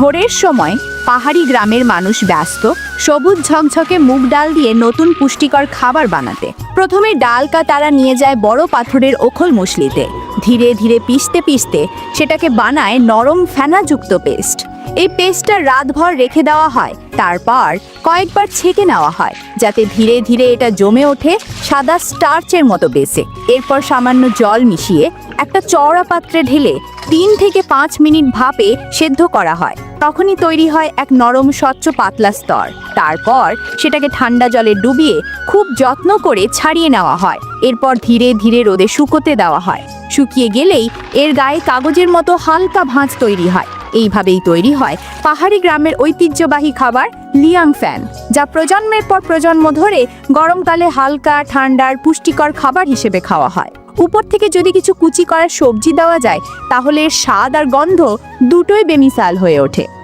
ভোরের সময় পাহাড়ি গ্রামের মানুষ ব্যস্ত, সবুজ ঝকঝকে মুগ ডাল দিয়ে নতুন পুষ্টিকর খাবার বানাতে। প্রথমে ডালকা তারা নিয়ে যায় বড় পাথরের ওখল মুসলিতে। ধীরে ধীরে পিষতে পিষতে সেটাকে বানায় নরম ফেনাযুক্ত পেস্ট। এই পেস্টটা রাতভর রেখে দেওয়া হয়, তারপর কয়েকবার ছেঁকে নেওয়া হয়, যাতে ধীরে ধীরে এটা জমে ওঠে সাদা স্টার্চের মতো বেসে। এরপর সামান্য জল মিশিয়ে একটা চওড়া পাত্রে ঢেলে তিন থেকে পাঁচ মিনিট ভাপে সেদ্ধ করা হয়। তখনই তৈরি হয় এক নরম, স্বচ্ছ, পাতলা স্তর। তারপর সেটাকে ঠান্ডা জলে ডুবিয়ে খুব যত্ন করে ছাড়িয়ে নেওয়া হয়। এরপর ধীরে ধীরে রোদে শুকোতে দেওয়া হয়। শুকিয়ে গেলেই এর গায়ে কাগজের মতো হালকা ভাঁজ তৈরি হয়। এইভাবেই তৈরি হয়। পাহাড়ি গ্রামের ঐতিহ্যবাহী খাবার লিয়াং ফ্যান, যা প্রজন্মের পর প্রজন্ম ধরে গরমকালে হালকা, ঠান্ডার, পুষ্টিকর খাবার হিসেবে খাওয়া হয়। উপর থেকে যদি কিছু কুচি করা সবজি দেওয়া যায়, তাহলে স্বাদ আর গন্ধ দুটোই বেমিসাল হয়ে ওঠে।